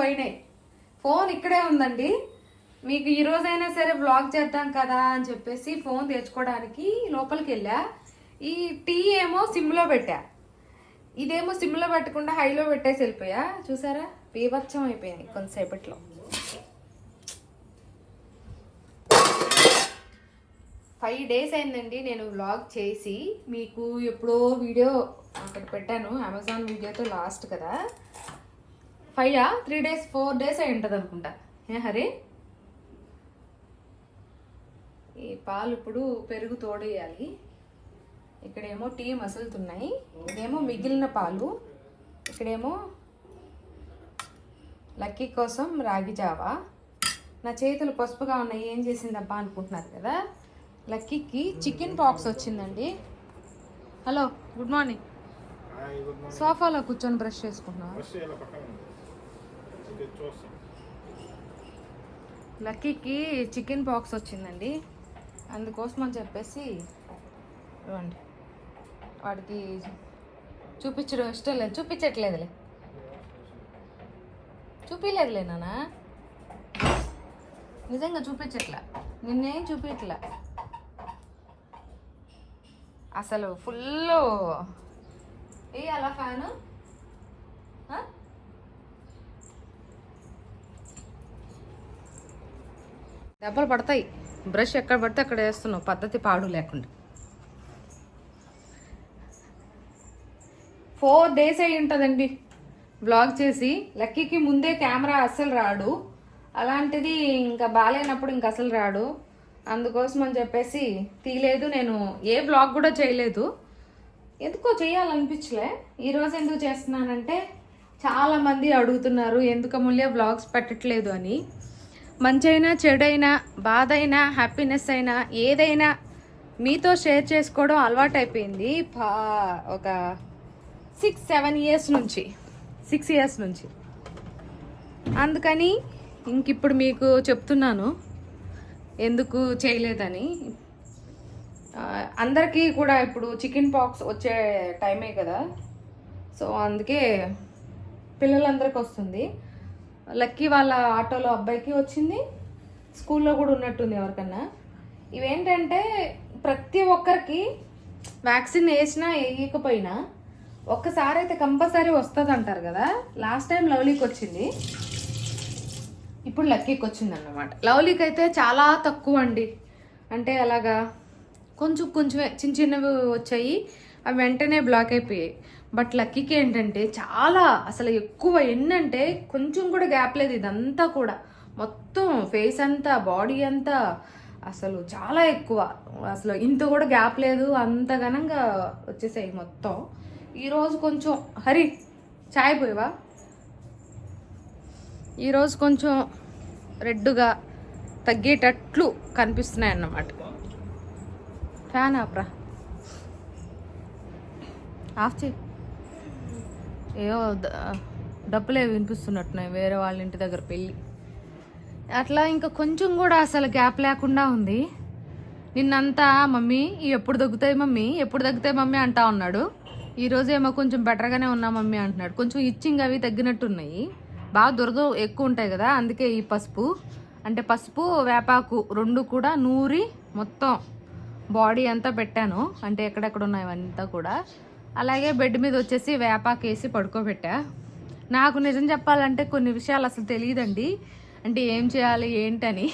పోయినాయి. ఫోన్ ఇక్కడే ఉందండి. మీకు ఈ రోజైనా సరే బ్లాగ్ చేద్దాం కదా అని చెప్పేసి ఫోన్ తెచ్చుకోవడానికి లోపలికి వెళ్ళా. ఈ టీ ఏమో సిమ్లో పెట్టా. ఇదేమో సిమ్లో పెట్టకుండా హైలో పెట్టేసి వెళ్ళిపోయా. చూసారా? బీభత్సం అయిపోయింది కొంతసేపట్లో. ఫైవ్ డేస్ అయిందండి నేను వ్లాగ్ చేసి. మీకు ఎప్పుడో వీడియో అక్కడ పెట్టాను. అమెజాన్ వీడియోతో లాస్ట్ కదా. Five three days four days అయి ఉంటుంది అనుకుంటా. ఏ హరి? ఈ పాలు ఇప్పుడు పెరుగు తోడేయాలి. ఇక్కడేమో టీ మసులుతున్నాయి. ఇదేమో మిగిలిన పాలు. ఇక్కడేమో లక్కీ కోసం రాగి జావా. నా చేతులు పసుపుగా ఉన్నాయి. ఏం చేసిందబ్బా అనుకుంటున్నారు కదా? లక్కీకి చికెన్ పాక్స్ వచ్చిందండి. Hello good morning. సోఫాలో కూర్చొని బ్రష్ చేసుకుంటున్నా బస్సు ఇలా పక్కన ఉంది ఇది చూస్తాం లక్కీకి చికెన్ బాక్స్ వచ్చిందండి. అందుకోసం అని చెప్పేసి ఇవ్వండి. వాడికి చూపించడం ఇష్టం లేదు. చూపించట్లేదులే. చూపించలేదులే నాన్న. నిజంగా చూపించట్లా. నిన్నేం చూపించట్లా. అసలు ఫుల్ ఏ అలా ఫ్యాను? దెబ్బలు పడతాయి. బ్రష్ ఎక్కడ పడితే అక్కడ వేస్తున్నావు. పద్ధతి పాడు లేకుండా. ఫోర్ డేస్ అయి ఉంటుందండి. బ్లాగ్ చేసి లక్కీకి ముందే కెమెరా అస్సలు రాడు. అలాంటిది ఇంకా బాగాలేనప్పుడు ఇంక అసలు రాడు. అందుకోసం అని చెప్పేసి తీయలేదు నేను ఏ బ్లాగ్ కూడా చేయలేదు. ఎందుకో చేయాలనిపించలే. ఈరోజు ఎందుకు చేస్తున్నానంటే చాలామంది అడుగుతున్నారు ఎందుకు అమూల్య బ్లాగ్స్ పెట్టట్లేదు అని. మంచైనా చెడైనా బాధ అయినా హ్యాపీనెస్ అయినా ఏదైనా మీతో షేర్ చేసుకోవడం అలవాటైపోయింది. పా ఒక సిక్స్ సెవెన్ ఇయర్స్ నుంచి. సిక్స్ ఇయర్స్ నుంచి. అందుకని ఇంక ఇప్పుడు మీకు చెప్తున్నాను. ఎందుకు చేయలేదని. అందరికీ కూడా ఇప్పుడు చికెన్ పాక్స్ వచ్చే టైమే కదా. సో అందుకే పిల్లలందరికీ వస్తుంది లక్కీ వాళ్ళ ఆటోలో అబ్బాయికి వచ్చింది. స్కూల్లో కూడా ఉన్నట్టుంది ఎవరికన్నా. ఇవేంటంటే ప్రతి ఒక్కరికి వ్యాక్సిన్ వేసినా వేయకపోయినా ఒక్కసారి అయితే కంపల్సరీ వస్తుంది అంటారు కదా. లాస్ట్ టైం లవ్లీకి వచ్చింది. ఇప్పుడు లక్కీకి వచ్చింది అన్నమాట లవ్లీకి అయితే చాలా తక్కువ అండి అంటే అలాగా కొంచెం కొంచెమే చిన్న చిన్నవి వచ్చాయి. అవి వెంటనే బ్లాక్ అయిపోయాయి. బట్ లక్కీకి ఏంటంటే చాలా అసలు ఎక్కువ ఎన్నంటే కొంచెం కూడా గ్యాప్ లేదు ఇదంతా కూడా. మొత్తం ఫేస్ అంతా బాడీ అంతా అసలు చాలా ఎక్కువ. అసలు ఇంత కూడా గ్యాప్ లేదు అంత ఘనంగా వచ్చేసాయి మొత్తం. ఈరోజు కొంచెం హరి చాయ్ పోయివా? ఈరోజు కొంచెం రెడ్డుగా తగ్గేటట్లు కనిపిస్తున్నాయి అన్నమాట. Fan opera. ఆఫ్ చేయి. ఏవో డబ్బులే వినిపిస్తున్నట్టున్నాయి వేరే వాళ్ళ ఇంటి దగ్గర పెళ్ళి. అట్లా ఇంకా కొంచెం కూడా అసలు గ్యాప్ లేకుండా ఉంది. నిన్నంతా మమ్మీ ఎప్పుడు దగ్గుతాయి మమ్మీ ఎప్పుడు తగ్గుతాయి మమ్మీ అంటా ఉన్నాడు. ఈరోజు ఏమో కొంచెం బెటర్గానే ఉన్నా మమ్మీ అంటున్నాడు. కొంచెం ఇచ్చింగ్ అవి తగ్గినట్టున్నాయి. బాగా దురద ఎక్కువ ఉంటాయి కదా అందుకే ఈ పసుపు. అంటే పసుపు వేపాకు రెండు కూడా నూరి మొత్తం. బాడీ అంతా పెట్టాను. అంటే ఎక్కడెక్కడ ఉన్నాయి అవంతా కూడా. అలాగే బెడ్ మీద వచ్చేసి వేపాకేసి పడుకోబెట్టా. నాకు నిజం చెప్పాలంటే కొన్ని విషయాలు అసలు తెలియదండి. అంటే ఏం చేయాలి ఏంటని.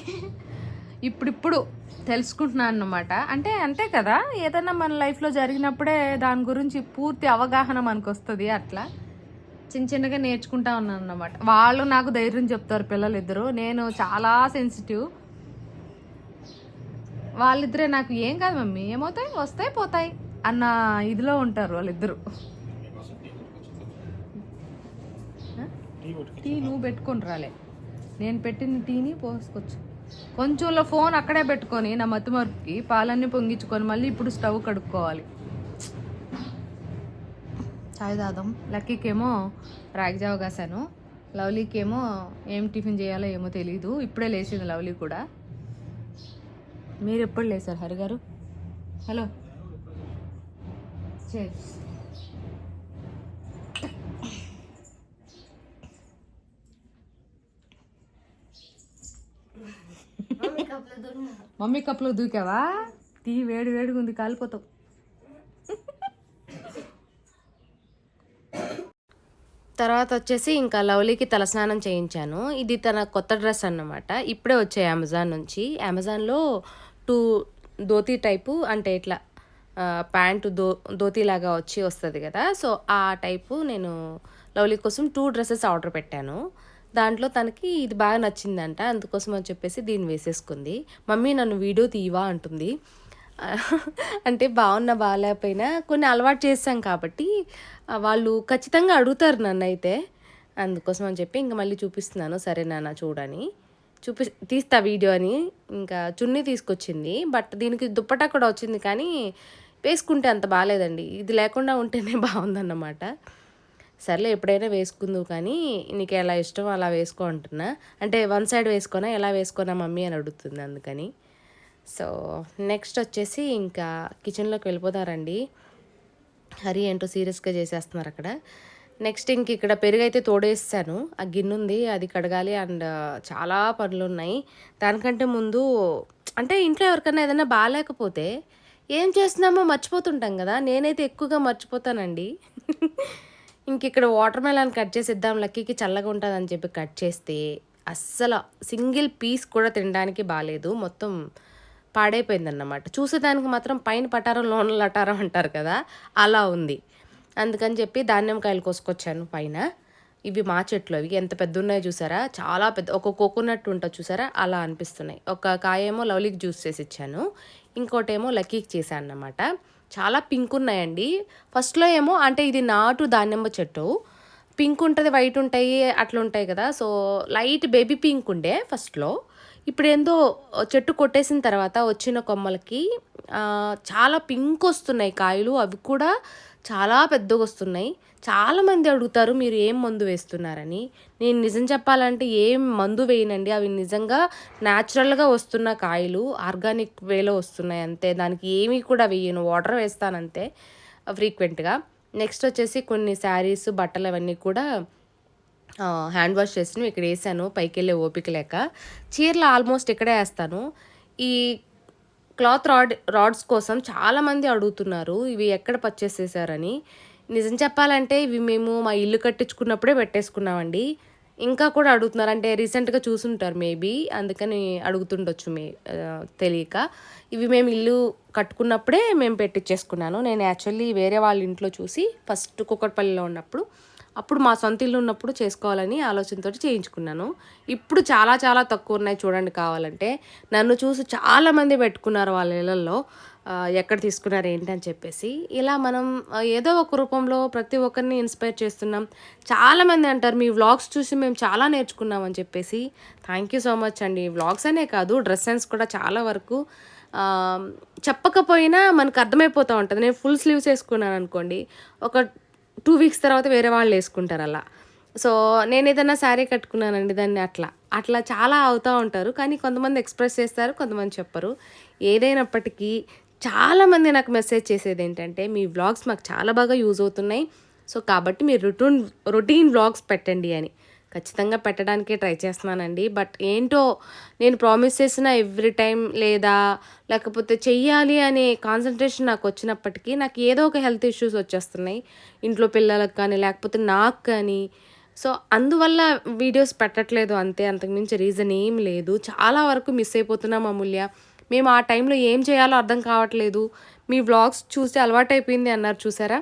ఇప్పుడిప్పుడు తెలుసుకుంటున్నాను అన్నమాట. అంటే అంతే కదా ఏదైనా మన లైఫ్లో జరిగినప్పుడే దాని గురించి పూర్తి అవగాహన మనకు వస్తుంది అట్లా. చిన్న చిన్నగా నేర్చుకుంటా ఉన్నాను అన్నమాట. వాళ్ళు నాకు ధైర్యం చెప్తారు పిల్లలు ఇద్దరు నేను చాలా సెన్సిటివ్ వాళ్ళిద్దరే నాకు ఏం కాదు మమ్మీ ఏమవుతాయి? వస్తాయి పోతాయి. అన్న ఇదిలో ఉంటారు వాళ్ళిద్దరు. టీ టీ నువ్వు పెట్టుకొని రాలే. నేను పెట్టిన టీని పోసుకోవచ్చు కొంచెంలో ఫోన్ అక్కడే పెట్టుకొని నా మతిమరుపుకి పాలన్నీ పొంగించుకొని మళ్ళీ ఇప్పుడు స్టవ్ కడుక్కోవాలి. చాయ్ తాదాం లక్కీకేమో రాగిజావ కాసాను లవ్లీకేమో ఏం టిఫిన్ చేయాలో ఏమో తెలియదు ఇప్పుడే లేచింది లవ్లీ కూడా. మీరు ఎప్పుడు లేసారు హరి గారు హలో. చెప్స్ మమ్మీ కప్లో దూకావా? టీ వేడి వేడిగా ఉంది కాలిపోతావు. తర్వాత వచ్చేసి ఇంకా లవ్లీకి తలస్నానం చేయించాను. ఇది తన కొత్త డ్రెస్ అన్నమాట. ఇప్పుడే వచ్చాయి అమెజాన్ నుంచి. అమెజాన్లో టూ ధోతి టైపు అంటే ఇట్లా ప్యాంటు దో ధోతి లాగా వచ్చి వస్తుంది కదా. సో ఆ టైపు నేను లవ్లీ కోసం టూ డ్రెస్సెస్ ఆర్డర్ పెట్టాను. దాంట్లో తనకి ఇది బాగా నచ్చిందంట. అందుకోసం అని చెప్పేసి దీన్ని వేసేసుకుంది. మమ్మీ నన్ను వీడియో తీయవా అంటుంది. అంటే బాగున్నా బాగాలేకపోయినా కొన్ని అలవాటు చేస్తాం కాబట్టి వాళ్ళు ఖచ్చితంగా అడుగుతారు నన్ను అయితే అందుకోసం అని చెప్పి ఇంకా మళ్ళీ చూపిస్తున్నాను. సరే నాన్న చూడని. చూపి తీస్తా వీడియో అని. ఇంకా చున్నీ తీసుకొచ్చింది. బట్ దీనికి దుప్పటా కూడా వచ్చింది కానీ వేసుకుంటే అంత బాగాలేదండి ఇది లేకుండా ఉంటేనే బాగుందన్నమాట. సర్లే ఎప్పుడైనా వేసుకుందు కానీ నీకు ఎలా ఇష్టం అలా వేసుకో అంటున్నా. అంటే వన్ సైడ్ వేసుకోనా ఎలా వేసుకోనా మమ్మీ అని అడుగుతుంది అందుకని. సో నెక్స్ట్ వచ్చేసి ఇంకా కిచెన్లోకి వెళ్ళిపోతారండి. హరి ఏంటో సీరియస్గా చేసేస్తున్నారు అక్కడ. నెక్స్ట్ ఇంక ఇక్కడ పెరుగు అయితే తోడేస్తాను. ఆ గిన్నె ఉంది అది కడగాలి అండ్ చాలా పనులు ఉన్నాయి దానికంటే ముందు అంటే ఇంట్లో ఎవరికైనా ఏదైనా బాగాలేకపోతే ఏం చేస్తున్నామో మర్చిపోతుంటాం కదా. నేనైతే ఎక్కువగా మర్చిపోతానండి. ఇంక ఇక్కడ వాటర్ మెలాన్ కట్ చేసి ఇద్దాం లక్కీకి చల్లగా ఉంటుందని చెప్పి కట్ చేస్తే అస్సలు సింగిల్ పీస్ కూడా తినడానికి బాగాలేదు మొత్తం పాడైపోయిందన్నమాట. చూసేదానికి మాత్రం పైన పటారం లోన లటారం అంటారు కదా. అలా ఉంది. అందుకని చెప్పి ధాన్యంకాయలు కోసుకొచ్చాను పైన. ఇవి మా చెట్లు. అవి ఎంత పెద్ద ఉన్నాయో చూసారా? చాలా పెద్ద ఒక కోకోనట్ ఉంటుంది చూసారా? అలా అనిపిస్తున్నాయి. ఒక కాయేమో లవ్లీకి జ్యూస్ చేసి ఇచ్చాను. ఇంకోటేమో లక్కీకి చేశాను అనమాట చాలా పింక్ ఉన్నాయండి. ఫస్ట్లో ఏమో అంటే ఇది నాటు దానిమ్మ చెట్టు. పింక్ ఉంటుంది వైట్ ఉంటాయి అట్లా ఉంటాయి కదా. సో లైట్ బేబీ పింక్ ఉండే ఫస్ట్లో. ఇప్పుడు ఏందో చెట్టు కొట్టేసిన తర్వాత వచ్చిన కొమ్మలకి చాలా పింక్ వస్తున్నాయి కాయలు. అవి కూడా చాలా పెద్దగా వస్తున్నాయి. చాలామంది అడుగుతారు మీరు ఏం మందు వేస్తున్నారని? నేను నిజం చెప్పాలంటే ఏం మందు వేయనండి. అవి నిజంగా న్యాచురల్గా వస్తున్న కాయలు ఆర్గానిక్ వేలో వస్తున్నాయి అంతే. దానికి ఏమీ కూడా వేయను. వాటర్ వేస్తానంతే ఫ్రీక్వెంట్గా నెక్స్ట్ వచ్చేసి కొన్ని శారీస్ బట్టలు అవన్నీ కూడా హ్యాండ్ వాష్ చేసిన ఇక్కడ వేసాను. పైకి వెళ్ళే ఓపిక లేక. చీరలు ఆల్మోస్ట్ ఇక్కడే వేస్తాను. ఈ క్లాత్ రాడ్ రాడ్స్ కోసం చాలామంది అడుగుతున్నారు ఇవి ఎక్కడ పర్చేస్ చేశారని. నిజం చెప్పాలంటే ఇవి మేము మా ఇల్లు కట్టించుకున్నప్పుడే పెట్టేసుకున్నామండి. ఇంకా కూడా అడుగుతున్నారు అంటే రీసెంట్గా చూసుంటారు మేబీ అందుకని అడుగుతుండొచ్చు మే తెలియక. ఇవి మేము ఇల్లు కట్టుకున్నప్పుడే మేము పెట్టించేసుకున్నాను నేను యాక్చువల్లీ వేరే వాళ్ళ ఇంట్లో చూసి ఫస్ట్ కుక్కట్పల్లిలో ఉన్నప్పుడు అప్పుడు మా సొంత ఇల్లు ఉన్నప్పుడు చేసుకోవాలని ఆలోచనతో చేయించుకున్నాను. ఇప్పుడు చాలా చాలా తక్కువ ఉన్నాయి చూడండి కావాలంటే. నన్ను చూసి చాలామంది పెట్టుకున్నారు వాళ్ళ ఇళ్ళల్లో ఎక్కడ తీసుకున్నారు ఏంటి అని చెప్పేసి. ఇలా మనం ఏదో ఒక రూపంలో ప్రతి ఒక్కరిని ఇన్స్పైర్ చేస్తున్నాం. చాలామంది అంటారు మీ వ్లాగ్స్ చూసి మేము చాలా నేర్చుకున్నాం అని చెప్పేసి. థ్యాంక్ యూ సో మచ్ అండి. వ్లాగ్స్ అనే కాదు డ్రెస్ సెన్స్ కూడా చాలా వరకు చెప్పకపోయినా మనకు అర్థమైపోతూ ఉంటుంది. నేను ఫుల్ స్లీవ్స్ వేసుకున్నాను అనుకోండి. ఒక టూ వీక్స్ తర్వాత వేరే వాళ్ళు వేసుకుంటారు అలా. సో నేను ఏదైనా శారీ కట్టుకున్నానండి దాన్ని అట్లా. అట్లా చాలా అవుతూ ఉంటారు. కానీ కొంతమంది ఎక్స్ప్రెస్ చేస్తారు కొంతమంది చెప్పరు. ఏదైనప్పటికీ చాలామంది నాకు మెసేజ్ చేసేది ఏంటంటే మీ వ్లాగ్స్ మాకు చాలా బాగా యూజ్ అవుతున్నాయి. సో కాబట్టి మీరు రొటీన్ రొటీన్ వ్లాగ్స్ పెట్టండి అని. ఖచ్చితంగా పెట్టడానికే ట్రై చేస్తున్నానండి. బట్ ఏంటో నేను ప్రామిస్ చేసిన ఎవ్రీ టైం లేదా లేకపోతే చెయ్యాలి అనే కాన్సన్ట్రేషన్ నాకు వచ్చినప్పటికీ నాకు ఏదో ఒక హెల్త్ ఇష్యూస్ వచ్చేస్తున్నాయి. ఇంట్లో పిల్లలకు కానీ లేకపోతే నాకు కానీ. సో అందువల్ల వీడియోస్ పెట్టట్లేదు అంతే. అంతకుమించి రీజన్ ఏం లేదు. చాలా వరకు మిస్ అయిపోతున్నాం అమూల్య. మేము ఆ టైంలో ఏం చేయాలో అర్థం కావట్లేదు. మీ వ్లాగ్స్ చూసి అలవాటైపోయింది అన్నారు చూసారా?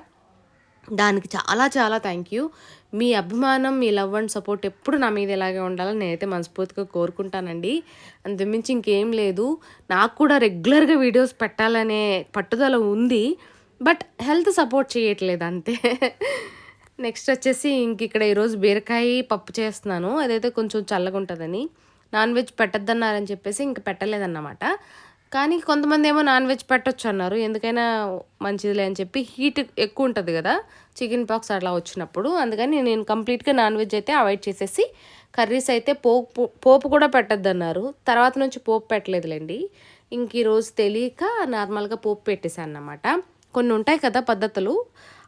దానికి చాలా చాలా థ్యాంక్ యూ మీ అభిమానం మీ లవ్ అండ్ సపోర్ట్ ఎప్పుడు నా మీద ఇలాగే ఉండాలని నేనైతే మనస్ఫూర్తిగా కోరుకుంటానండి. అంతమించి ఇంకేం లేదు. నాకు కూడా రెగ్యులర్గా వీడియోస్ పెట్టాలనే పట్టుదల ఉంది. బట్ హెల్త్ సపోర్ట్ చేయట్లేదు అంతే. నెక్స్ట్ వచ్చేసి ఇంక ఇక్కడ ఈరోజు బీరకాయ పప్పు చేస్తున్నాను. అదైతే కొంచెం చల్లగా ఉంటుందని నాన్ వెజ్ పెట్టద్దన్నారని చెప్పేసి ఇంక పెట్టలేదన్నమాట. కానీ కొంతమంది ఏమో నాన్ వెజ్ పెట్టొచ్చు అన్నారు. ఎందుకైనా మంచిదిలే అని చెప్పి హీట్ ఎక్కువ ఉంటుంది కదా చికెన్ పాక్స్ అట్లా వచ్చినప్పుడు. అందుకని నేను కంప్లీట్గా నాన్ వెజ్ అయితే అవాయిడ్ చేసేసి కర్రీస్ అయితే పోపు పోపు కూడా పెట్టద్దన్నారు. తర్వాత నుంచి పోపు పెట్టలేదులేండి. ఇంక ఈరోజు తెలియక నార్మల్గా పోపు పెట్టేశాను అన్నమాట. కొన్ని ఉంటాయి కదా పద్ధతులు.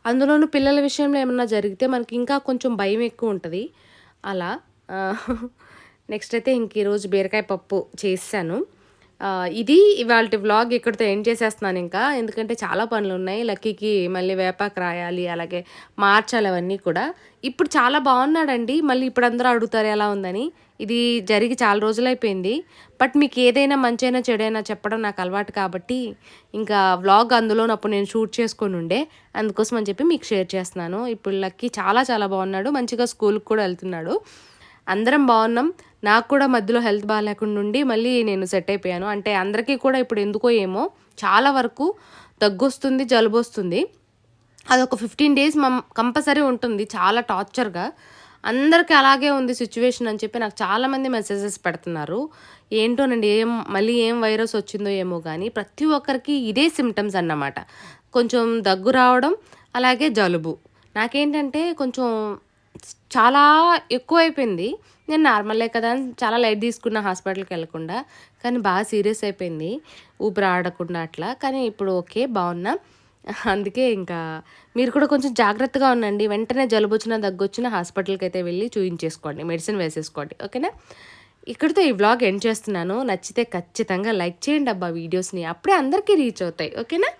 అందులోనూ పిల్లల విషయంలో ఏమన్నా జరిగితే మనకి ఇంకా కొంచెం భయం ఎక్కువ ఉంటుంది. అలా నెక్స్ట్ అయితే ఇంక ఈరోజు బీరకాయ పప్పు చేశాను. ఇది ఇవాళ వ్లాగ్ ఇక్కడితో ఎండ్ చేసేస్తున్నాను ఇంకా. ఎందుకంటే చాలా పనులు ఉన్నాయి. లక్కీకి మళ్ళీ వేపాకు రాయాలి అలాగే మార్చాలి అవన్నీ కూడా. ఇప్పుడు చాలా బాగున్నాడండి. మళ్ళీ ఇప్పుడు అందరూ అడుగుతారు ఎలా ఉందని. ఇది జరిగి చాలా రోజులైపోయింది బట్ మీకు ఏదైనా మంచైనా చెడైనా చెప్పడం నాకు అలవాటు కాబట్టి ఇంకా వ్లాగ్ అందులోనప్పుడు నేను షూట్ చేసుకొని ఉండే. అందుకోసం అని చెప్పి మీకు షేర్ చేస్తున్నాను. ఇప్పుడు లక్కీ చాలా చాలా బాగున్నాడు. మంచిగా స్కూల్కి కూడా వెళ్తున్నాడు. అందరం బాగున్నాం. నాకు కూడా మధ్యలో హెల్త్ బాగాలేకుండా ఉండి మళ్ళీ నేను సెట్ అయిపోయాను. అంటే అందరికీ కూడా ఇప్పుడు ఎందుకో ఏమో చాలా వరకు దగ్గొస్తుంది జలుబు వస్తుంది అదొక ఫిఫ్టీన్ డేస్ మమ్ కంపల్సరీ ఉంటుంది చాలా టార్చర్గా అందరికీ అలాగే ఉంది సిచ్యువేషన్ అని చెప్పి నాకు చాలామంది మెసేజెస్ పెడుతున్నారు. ఏంటోనండి ఏం మళ్ళీ ఏం వైరస్ వచ్చిందో ఏమో కానీ ప్రతి ఒక్కరికి ఇదే సిమ్టమ్స్ అన్నమాట. కొంచెం దగ్గు రావడం అలాగే జలుబు. నాకేంటంటే కొంచెం చాలా ఎక్కువ అయిపోయింది నేను నార్మలే కదా అని చాలా లైట్ తీసుకున్న హాస్పిటల్కి వెళ్ళకుండా. కానీ బాగా సీరియస్ అయిపోయింది ఊపిరి ఆడకుండా అట్లా. కానీ ఇప్పుడు ఓకే బాగున్నా. అందుకే ఇంకా మీరు కూడా కొంచెం జాగ్రత్తగా ఉండండి. వెంటనే జలుబు వచ్చినా దగ్గు హాస్పిటల్కి అయితే వెళ్ళి చూయించేసుకోండి మెడిసిన్ వేసేసుకోండి. ఓకేనా? ఇక్కడితో ఈ వ్లాగ్ ఎండ్ చేస్తున్నాను. నచ్చితే ఖచ్చితంగా లైక్ చేయండి అబ్బా వీడియోస్ని. అప్పుడే అందరికీ రీచ్ అవుతాయి. ఓకేనా?